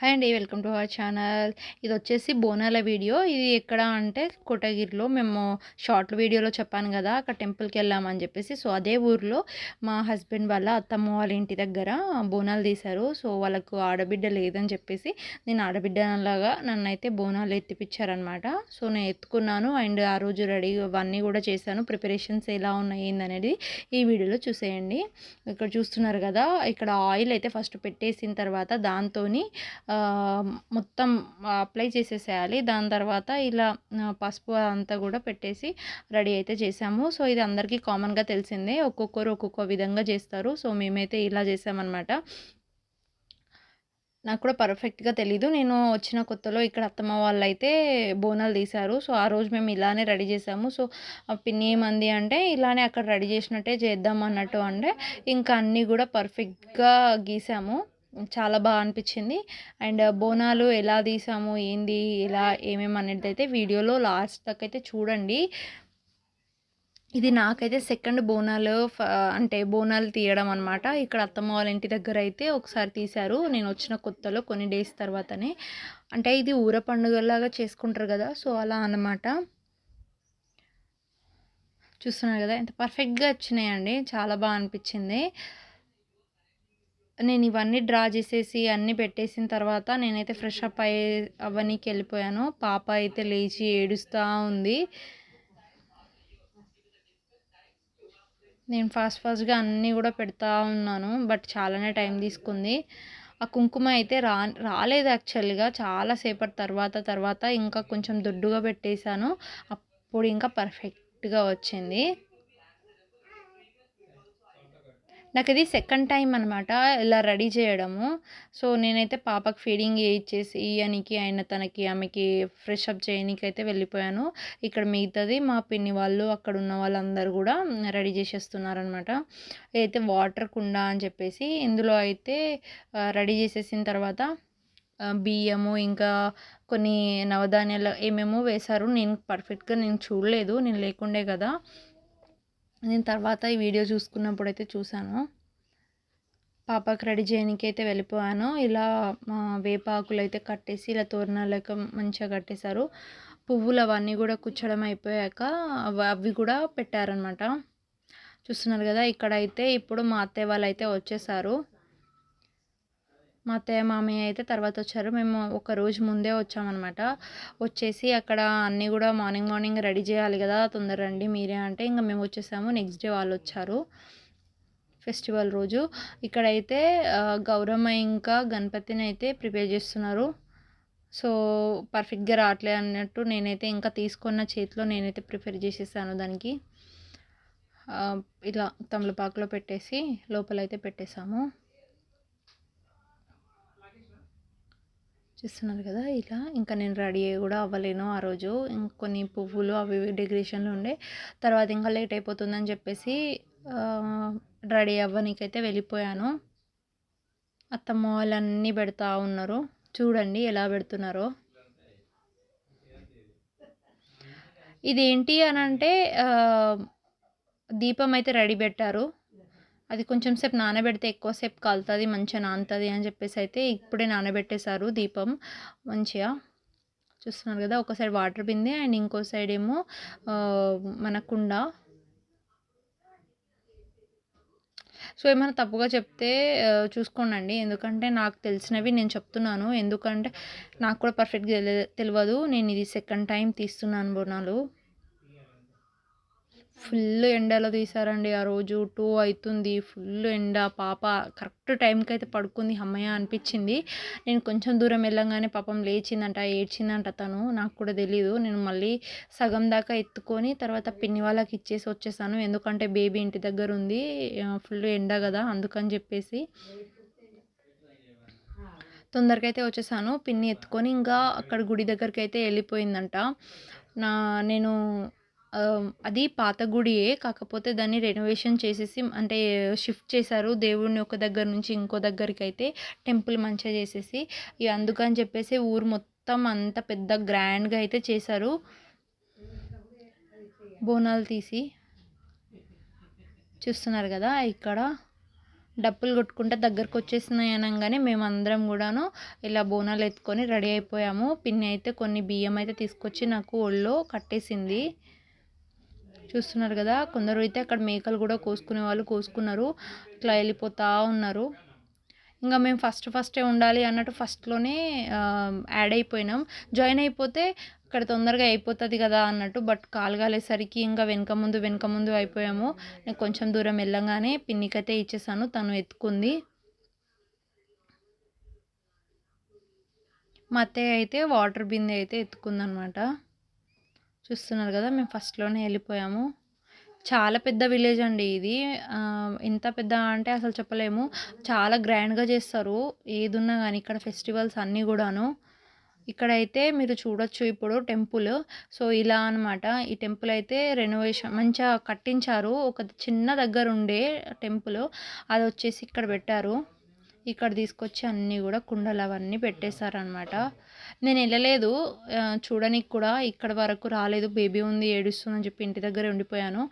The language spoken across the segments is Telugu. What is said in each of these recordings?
హాయ్ అండి వెల్కమ్ టు అవర్ ఛానల్. ఇది వచ్చేసి బోనాల వీడియో. ఇది ఎక్కడ అంటే కోటగిరిలో మేము షార్ట్ వీడియోలో చెప్పాను కదా అక్కడ టెంపుల్కి వెళ్ళామని చెప్పేసి. సో అదే ఊర్లో మా హస్బెండ్ వాళ్ళ అత్తమ్మ వాళ్ళ ఇంటి దగ్గర బోనాలు తీశారు. సో వాళ్ళకు ఆడబిడ్డ లేదని చెప్పేసి నేను ఆడబిడ్డలాగా నన్ను అయితే బోనాలు ఎత్తిపించారనమాట సో నేను ఎత్తుకున్నాను అండ్ ఆ రోజు రెడీ అవన్నీ కూడా చేశాను. ప్రిపరేషన్స్ ఎలా ఉన్నాయి ఏందనేది ఈ వీడియోలో చూసేయండి. ఇక్కడ చూస్తున్నారు కదా ఇక్కడ ఆయిల్ అయితే ఫస్ట్ పెట్టేసిన తర్వాత దాంతో మొత్తం అప్లై చేసేసేయాలి. దాని తర్వాత ఇలా పసుపు అంతా కూడా పెట్టేసి రెడీ అయితే చేసాము. సో ఇది అందరికీ కామన్గా తెలిసిందే. ఒక్కొక్కరు ఒక్కొక్క విధంగా చేస్తారు. సో మేమైతే ఇలా చేసామన్నమాట. నాకు కూడా పర్ఫెక్ట్గా తెలీదు. నేను వచ్చిన కొత్తలో ఇక్కడ అత్తమ్మ వాళ్ళు అయితే బోనాలు తీశారు. సో ఆ రోజు మేము ఇలానే రెడీ చేసాము. సో పిన్ని ఏమంది అంటే ఇలానే అక్కడ రెడీ చేసినట్టే చేద్దాం అన్నట్టు అంటే ఇంకా అన్నీ కూడా పర్ఫెక్ట్గా గీసాము. చాలా బాగా అనిపించింది. అండ్ బోనాలు ఎలా తీసాము ఏంది ఎలా ఏమేమి అనేది అయితే వీడియోలో లాస్ట్ దాకా అయితే చూడండి. ఇది నాకైతే సెకండ్ బోనాలు అంటే బోనాలు తీయడం అనమాట ఇక్కడ అత్తమ్మ వాళ్ళ ఇంటి దగ్గర అయితే ఒకసారి తీశారు. నేను వచ్చిన కొత్తలో కొన్ని డేస్ తర్వాతనే. అంటే ఇది ఊర పండుగలాగా చేసుకుంటారు కదా సో అలా అన్నమాట. చూస్తున్నారు కదా ఎంత పర్ఫెక్ట్గా వచ్చినాయండి. చాలా బాగా అనిపించింది. నేను ఇవన్నీ డ్రా చేసేసి అన్నీ పెట్టేసిన తర్వాత నేనైతే ఫ్రెష్ అప్ అయ్యే అవన్నీకి వెళ్ళిపోయాను. పాప అయితే లేచి ఏడుస్తూ ఉంది. నేను ఫాస్ట్ ఫాస్ట్గా అన్నీ కూడా పెడతా ఉన్నాను బట్ చాలానే టైం తీసుకుంది. ఆ కుంకుమ అయితే రా రాలేదు యాక్చువల్గా. చాలాసేపటి తర్వాత తర్వాత ఇంకా కొంచెం దొడ్డుగా పెట్టేశాను. అప్పుడు ఇంకా పర్ఫెక్ట్గా వచ్చింది. నాకు ఇది సెకండ్ టైం అనమాట ఇలా రెడీ చేయడము. సో నేనైతే పాపకి ఫీడింగ్ ఇచ్చేసి ఇయనికి ఆయన తనకి ఆమెకి ఫ్రెష్ అప్ చేయడానికి అయితే వెళ్ళిపోయాను. ఇక్కడ మిగతాది మా పిన్ని వాళ్ళు అక్కడ ఉన్న వాళ్ళందరూ కూడా రెడీ చేసేస్తున్నారనమాట అయితే వాటర్ కుండ అని చెప్పేసి ఇందులో అయితే రెడీ చేసేసిన తర్వాత బియ్యము ఇంకా కొన్ని నవధాన్యాలు ఏమేమో వేశారు. నేను పర్ఫెక్ట్గా నేను చూడలేదు. నేను లేకుండే కదా. నేను తర్వాత ఈ వీడియో చూసుకున్నప్పుడు అయితే చూశాను. పాపకి రెడీ చేయడానికి అయితే వెళ్ళిపోయాను. ఇలా వేపాకులు అయితే కట్టేసి ఇలా తోరణాలక మంచిగా కట్టేశారు. పువ్వులు అవన్నీ కూడా కుచ్చడం అయిపోయాక అవి కూడా పెట్టారనమాట చూస్తున్నారు కదా ఇక్కడైతే ఇప్పుడు మా అత్తయ్య వాళ్ళు అయితే వచ్చేసారు. మా అత్తయ్య మామయ్య అయితే తర్వాత వచ్చారు. మేము ఒక రోజు ముందే వచ్చామన్నమాట. వచ్చేసి అక్కడ అన్నీ కూడా మార్నింగ్ మార్నింగ్ రెడీ చేయాలి కదా తొందర రండి మీరే అంటే ఇంకా మేము వచ్చేసాము. నెక్స్ట్ డే వాళ్ళు వచ్చారు. ఫెస్టివల్ రోజు. ఇక్కడైతే గౌరమ్మ ఇంకా గణపతిని అయితే ప్రిపేర్ చేస్తున్నారు. సో పర్ఫెక్ట్గా రావట్లే అన్నట్టు నేనైతే ఇంకా తీసుకున్న చేతిలో నేనైతే ప్రిపేర్ చేసేసాను దానికి. ఇలా తమలపాకులో పెట్టేసి లోపలైతే పెట్టేసాము. చూస్తున్నారు కదా ఇలా ఇంకా నేను రెడీ కూడా అవ్వలేను ఆ రోజు. కొన్ని పువ్వులు అవి డెకరేషన్లు ఉండే తర్వాత ఇంకా లేట్ అయిపోతుందని చెప్పేసి రెడీ అవ్వనీకైతే వెళ్ళిపోయాను. అత్తమ్మ వాళ్ళన్నీ పెడతా ఉన్నారు. చూడండి ఎలా పెడుతున్నారో. ఇదేంటి అని అంటే దీపం అయితే రెడీ పెట్టారు. అది కొంచెం సేపు నానబెడితే ఎక్కువసేపు కాలుతుంది మంచిగా నానుతుంది అని చెప్పేసి అయితే ఇప్పుడే నానబెట్టేశారు దీపం. మంచిగా చూస్తున్నారు కదా ఒక సైడ్ వాటర్ బింది అండ్ ఇంకో సైడ్ ఏమో మన కుండ. సో ఏమైనా తప్పుగా చెప్తే చూసుకోండి ఎందుకంటే నాకు తెలిసినవి నేను చెప్తున్నాను. ఎందుకంటే నాకు కూడా పర్ఫెక్ట్గా తెలియదు నేను ఇది సెకండ్ టైం తీస్తున్నాను బోనాలు. ఫుల్ ఎండలో తీసారండి ఆ రోజు టూ అవుతుంది ఫుల్ ఎండ. పాప కరెక్ట్ టైంకి అయితే పడుకుంది. అమ్మయ్య అనిపించింది. నేను కొంచెం దూరం వెళ్ళంగానే పాపం లేచిందంట ఏడ్చిందంట తను. నాకు కూడా తెలీదు. నేను మళ్ళీ సగం దాకా ఎత్తుకొని తర్వాత పిన్ని వాళ్ళకి ఇచ్చేసి వచ్చేసాను. ఎందుకంటే బేబీ ఇంటి దగ్గర ఉంది. ఫుల్ ఎండ కదా అందుకని చెప్పేసి తొందరగా అయితే వచ్చేసాను. పిన్ని ఎత్తుకొని ఇంకా అక్కడ గుడి దగ్గరికి అయితే వెళ్ళిపోయిందంట. నా నేను అది పాత గుడియే. కాకపోతే దాన్ని రెనోవేషన్ చేసేసి అంటే షిఫ్ట్ చేశారు దేవుడిని ఒక దగ్గర నుంచి ఇంకో దగ్గరికి అయితే టెంపుల్ మంచిగా చేసేసి. అందుకని చెప్పేసి ఊరు మొత్తం అంత పెద్ద గ్రాండ్గా అయితే చేశారు. బోనాలు తీసి. చూస్తున్నారు కదా ఇక్కడ. డప్పులు కొట్టుకుంటే దగ్గరకు వచ్చేసినాయి అనగానే మేమందరం కూడాను ఇలా బోనాలు ఎత్తుకొని రెడీ అయిపోయాము. పిన్ని అయితే కొన్ని బియ్యం అయితే తీసుకొచ్చి నాకు ఒళ్ళో కట్టేసింది. చూస్తున్నారు కదా. కొందరు అయితే అక్కడ మేకలు కూడా కోసుకునే వాళ్ళు కోసుకున్నారు. ఇట్లా వెళ్ళిపోతూ ఉన్నారు. ఇంకా మేము ఫస్ట్ ఫస్టే ఉండాలి అన్నట్టు ఫస్ట్లోనే యాడ్ అయిపోయినాం. జాయిన్ అయిపోతే ఇక్కడ తొందరగా అయిపోతుంది కదా అన్నట్టు బట్ కాలు కాలేసరికి ఇంకా వెనక ముందు వెనక ముందు అయిపోయాము. నేను కొంచెం దూరం వెళ్ళంగానే పిన్నికైతే ఇచ్చేసాను తను ఎత్తుకుంది. మా అత్తయ్య అయితే వాటర్ బిందె అయితే ఎత్తుకుందనమాట. చూస్తున్నారు కదా మేము ఫస్ట్లోనే వెళ్ళిపోయాము. చాలా పెద్ద విలేజ్ అండి ఇది. ఎంత పెద్ద అంటే అసలు చెప్పలేము. చాలా గ్రాండ్గా చేస్తారు. ఏది ఉన్నా కానీ ఇక్కడ ఫెస్టివల్స్ అన్నీ కూడాను. ఇక్కడైతే మీరు చూడొచ్చు ఇప్పుడు టెంపుల్ సో ఇలా అన్నమాట. ఈ టెంపుల్ అయితే రెనోవేషన్ మంచిగా కట్టించారు. ఒక చిన్న దగ్గర ఉండే టెంపుల్ అది వచ్చేసి ఇక్కడ పెట్టారు. ఇక్కడ తీసుకొచ్చి అన్నీ కూడా కుండలు అవన్నీ పెట్టేశారనమాట నేను వెళ్ళలేదు. చూడనికి కూడా ఇక్కడ వరకు రాలేదు. బేబీ ఉంది ఏడుస్తుందని చెప్పి ఇంటి దగ్గర ఉండిపోయాను.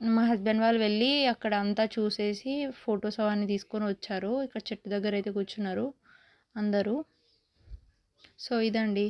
మా హస్బెండ్ వాళ్ళు వెళ్ళి అక్కడ అంతా చూసేసి ఫొటోస్ అవన్నీ తీసుకొని వచ్చారు. ఇక్కడ చెట్టు దగ్గర అయితే కూర్చున్నారు అందరూ. సో ఇదండి.